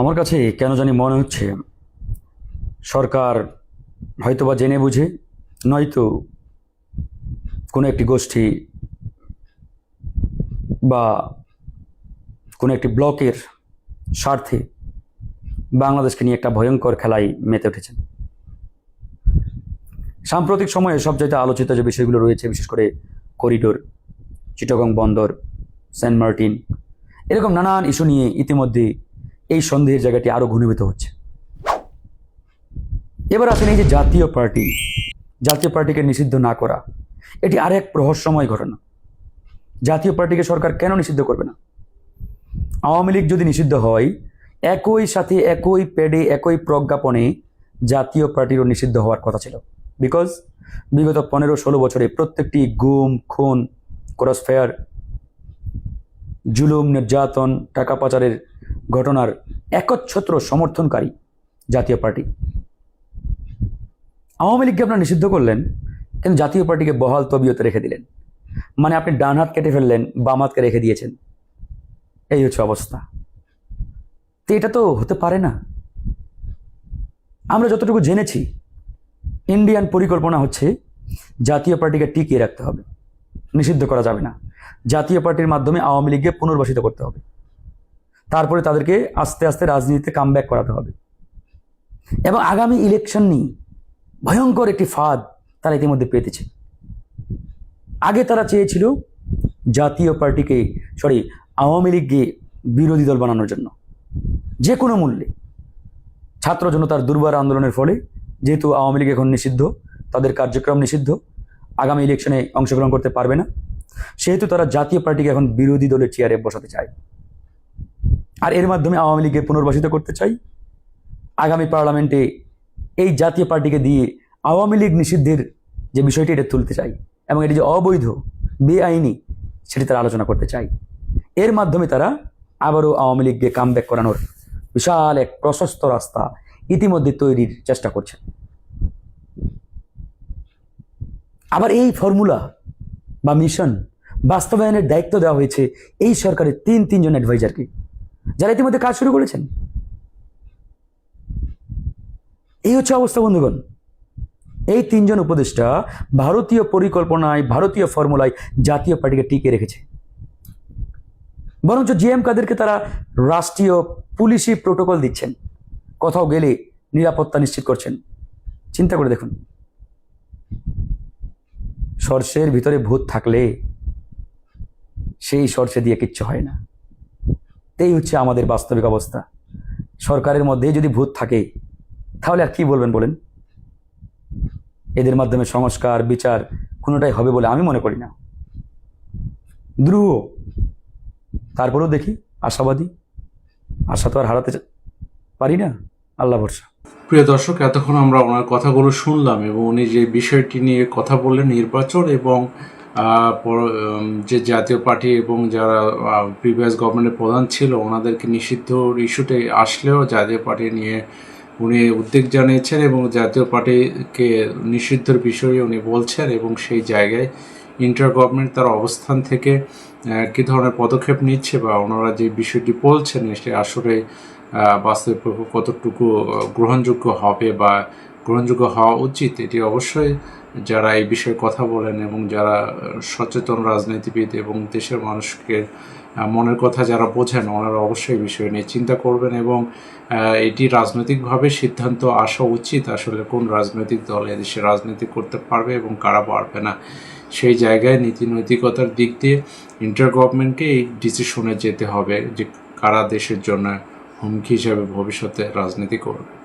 আমার কাছে কেন জানি মনে হচ্ছে সরকার হয়তোবা জেনে বুঝে, নয়তো কোনো একটি গোষ্ঠী বা কোনো একটি ব্লকের স্বার্থে বাংলাদেশকে নিয়ে একটা ভয়ঙ্কর খেলায় মেতে উঠেছেন সাম্প্রতিক সময়ে সবচাইতে আলোচিত যে বিষয়গুলো রয়েছে, বিশেষ করে করিডোর, চিটাগং বন্দর, সেন্ট মার্টিন, এরকম নানান ইস্যু নিয়ে ইতিমধ্যে এই সন্দেহের জায়গাটি আরও ঘনীভূত হচ্ছে। এবার আসেন এই যে জাতীয় পার্টি। জাতীয় পার্টিকে নিষিদ্ধ না করা, এটি আরেক রহস্যময় ঘটনা। জাতীয় পার্টিকে সরকার কেন নিষিদ্ধ করবে না? আওয়ামী লীগ যদি নিষিদ্ধ হয়, একই সাথে একই প্যাডে, একই প্রজ্ঞাপনে জাতীয় পার্টিরও নিষিদ্ধ হওয়ার কথা ছিল। বিকজ বিগত পনেরো ষোলো বছরে প্রত্যেকটি গুম, খুন, ক্রসফেয়ার, জুলুম, নির্যাতন, টাকা পাচারের ঘটনার একচ্ছত্র সমর্থনকারী জাতীয় পার্টি। আওয়ামী লীগকে আপনারা নিষিদ্ধ করলেন, কিন্তু জাতীয় পার্টিকে বহাল তবিয়তে রেখে দিলেন। মানে আপনি ডান হাত কেটে ফেললেন, বাম হাতকে রেখে দিয়েছেন। এই হচ্ছে অবস্থা। তো এটা তো হতে পারে না। আমরা যতটুকু জেনেছি, ইন্ডিয়ান পরিকল্পনা হচ্ছে জাতীয় পার্টিকে টিকিয়ে রাখতে হবে। নিষিদ্ধ করা যাবে না। জাতীয় পার্টির মাধ্যমে আওয়ামী লীগকে পুনর্বাসিত করতে হবে। তারপরে তাদেরকে আস্তে আস্তে রাজনীতিতে কাম করাতে হবে। এবং আগামী ইলেকশন নিয়ে ভয়ঙ্কর একটি ফাঁদ তারা ইতিমধ্যে পেতেছে আগে তারা চেয়েছিল জাতীয় পার্টিকে সরি আওয়ামী লীগকে বিরোধী দল বানানোর জন্য। যে কোনো মূল্যে। ছাত্র জনতার দুর্বার আন্দোলনের ফলে যেহেতু আওয়ামী লীগ এখন নিষিদ্ধ, তাদের কার্যক্রম নিষিদ্ধ, আগামী ইলেকশনে অংশগ্রহণ করতে পারবে না। সেহেতু তারা জাতীয় পার্টিকে এখন বিরোধী দলের চেয়ারে বসাতে চায়। আর এর মাধ্যমে আওয়ামী লীগকে পুনর্বাসিত করতে চাই। আগামী পার্লামেন্টে এই জাতীয় পার্টিকে দিয়ে আওয়ামী লীগ নিষিদ্ধের যে বিষয়টি, এটা তুলতে চাই এবং এটি যে অবৈধ, বেআইনি, সেটি তারা আলোচনা করতে চাই। এর মাধ্যমে তারা আবারও আওয়ামী লীগকে কাম ব্যাক করানোর বিশাল এক প্রশস্ত রাস্তা ইতিমধ্যে তৈরির চেষ্টা করছেন। আবার এই ফর্মুলা বা মিশন বাস্তবায়নের দায়িত্ব দেওয়া হয়েছে এই সরকারের তিন তিনজন অ্যাডভাইজারকে যারা ইতিমধ্যে কাজ শুরু করেছেন। এই হচ্ছে অবস্থা, বন্ধুগণ। এই তিনজন উপদেষ্টা ভারতীয় পরিকল্পনায়, ভারতীয় ফর্মুলায় জাতীয় পার্টিকে টিকে রেখেছে। বরঞ্চ জিএম কাদেরকে তারা রাষ্ট্রীয় পুলিশি প্রোটোকল দিচ্ছেন। কোথাও গেলে নিরাপত্তা নিশ্চিত করছেন। চিন্তা করে দেখুন। সর্ষের ভিতরে ভূত থাকলে সেই সর্ষে দিয়ে কিচ্ছু হয় না। এই হচ্ছে আমাদের বাস্তবিক অবস্থা। সরকারের মধ্যে যদি ভূত থাকে, তাহলে আর কি বলবেন বলেন? এদের মাধ্যমে সংস্কার, বিচার কোনোটাই হবে বলে আমি মনে করি না। দ্রুহ। তারপরেও দেখি আশাবাদী। আশা তো আর হারাতে পারি না। আল্লাহ ভরসা। প্রিয় দর্শক, এতক্ষণ আমরা ওনার কথাগুলো শুনলাম এবং উনি যে বিষয়টি নিয়ে কথা বললেন নির্বাচন এবং যে জাতীয় পার্টি এবং যারা প্রিভিয়াস গভর্নমেন্টের প্রধান ছিল, ওনাদেরকে নিষিদ্ধ ইস্যুতে আসলেও জাতীয় পার্টি নিয়ে উনি উদ্বেগ জানিয়েছেন এবং জাতীয় পার্টিকে নিষিদ্ধের বিষয়ে উনি বলছেন এবং সেই জায়গায় ইন্টার গভর্নমেন্ট তার অবস্থান থেকে কী ধরনের পদক্ষেপ নিচ্ছে বা ওনারা যে বিষয়টি বলছেন, সেটি আসলে বাস্তবে কতটুকু গ্রহণযোগ্য হবে বা গ্রহণযোগ্য হওয়া উচিত, এটি অবশ্যই যারা এই বিষয়ে কথা বলেন এবং যারা সচেতন রাজনীতিবিদ এবং দেশের মানুষকে মনের কথা যারা বোঝেন, ওনারা অবশ্যই বিষয় নিয়ে চিন্তা করবেন এবং এটি রাজনৈতিকভাবে সিদ্ধান্ত আসা উচিত আসলে কোন রাজনৈতিক দল এদেশে রাজনীতি করতে পারবে এবং কারা পারবে না। সেই জায়গায় নীতি নৈতিকতার দিক দিয়ে ইন্টার গভর্নমেন্টকে এই ডিসিশনে যেতে হবে যে কারা দেশের জন্য হুমকি হিসাবে ভবিষ্যতে রাজনীতি করবে।